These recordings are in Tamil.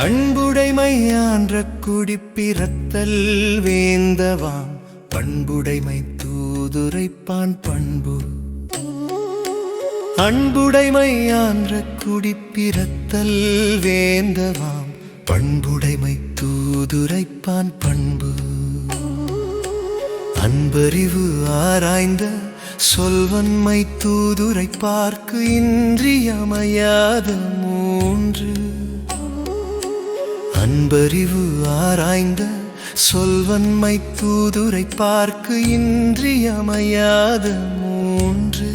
அன்புடைமையான்ற குடிப்பிறத்தல் வேந்தவாம். பண்புடைமை தூதுரைப்பான் பண்பு. அன்புடைமையான்ற குடிப்பிறத்தல் வேந்தவாம். பண்புடைமை தூதுரைப்பான் பண்பு. அன்பறிவு ஆராய்ந்த சொல்வன்மை தூதுரை பார்க்கு இன்றியமையாத மூன்று. அன்பறிவு ஆராய்ந்த சொல்வன்மை தூதுரை பார்க்கு இன்றியமையாத மூன்று.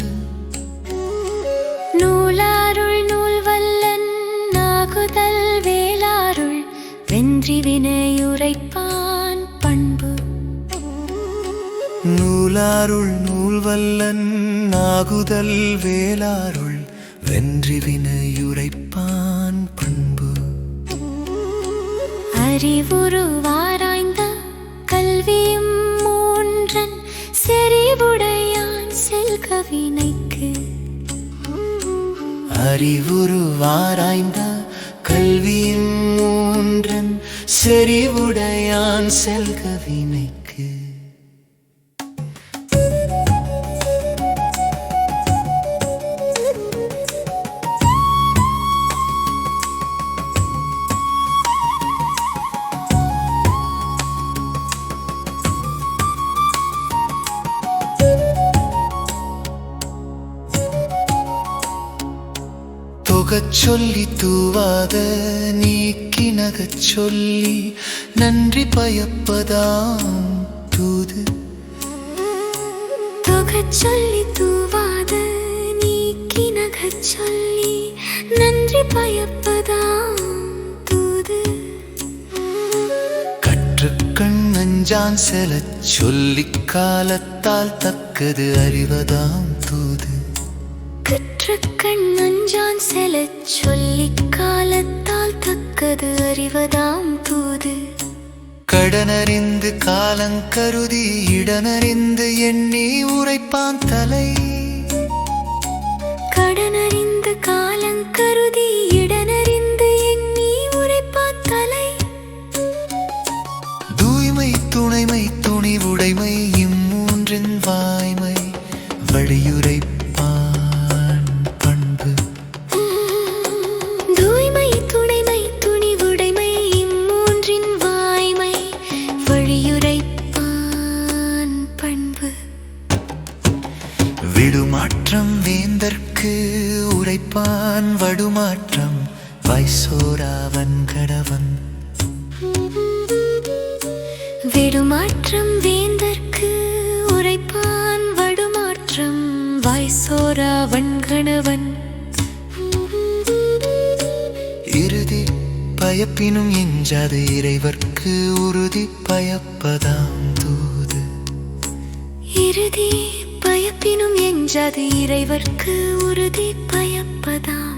நூலாருள் நூல் வல்லன் நாகுதல் வேளாருள் வென்றி வினையுரைப்பான் பண்பு. நூலாருள் நூல்வல்லன் நாகுதல் வேளாருள் வென்றி வினையுரைப்பான் பண்பு. அறிவுருவாராய்ந்த கல்வியும் மூன்றன் செறிவுடையான் செல்கவினைக்கு. அறிவுருவாராய்ந்த கல்வியும் மூன்றன் செறிவுடையான் செல்கவினைக்கு. தொகச் சொல்லி தூவாத நீக்கினகச் சொல்லி நன்றி பயப்பதாம் தூது. தொகச் சொல்லி தூவாத நீக்கினகச் சொல்லி நன்றி பயப்பதாம் தூது. கற்றுக்கண் நஞ்சான் செலச் சொல்லிக் காலத்தால் தக்கது அறிவதாம் தூது. கற்றுக்கண் நஞ்சான் செலச் சொல்லிக் காலத்தால் தக்கது அறிவதாம் தூது. கடனறிந்து காலங்கருதி இடனறிந்து எண்ணி உரைப்பான் தலை. கடனறிந்து காலங்கருதி இடனறிந்து எண்ணி உரைப்பான் தலை. தூய்மை துணைமை துணிவுடைமை இம்மூன்றின் வாய்மை வழியுரைப்பான் விடுமாற்றம் வேந்தற்கு உரைப்பான் வடுமாற்றம் வைசோராவன் கடவன். விடுமாற்றம் வேந்தற்கு உரைப்பான் வடுமாற்றம் வாய்சோரா வன்கணவன் இறுதி பயப்பினும் எஞ்சாது இறைவர்க்கு உறுதி பயப்பதாம் தூது. இறுதி பயப்பினும் என்றது இறைவர்க்கு உறுதி பயப்பதாம்.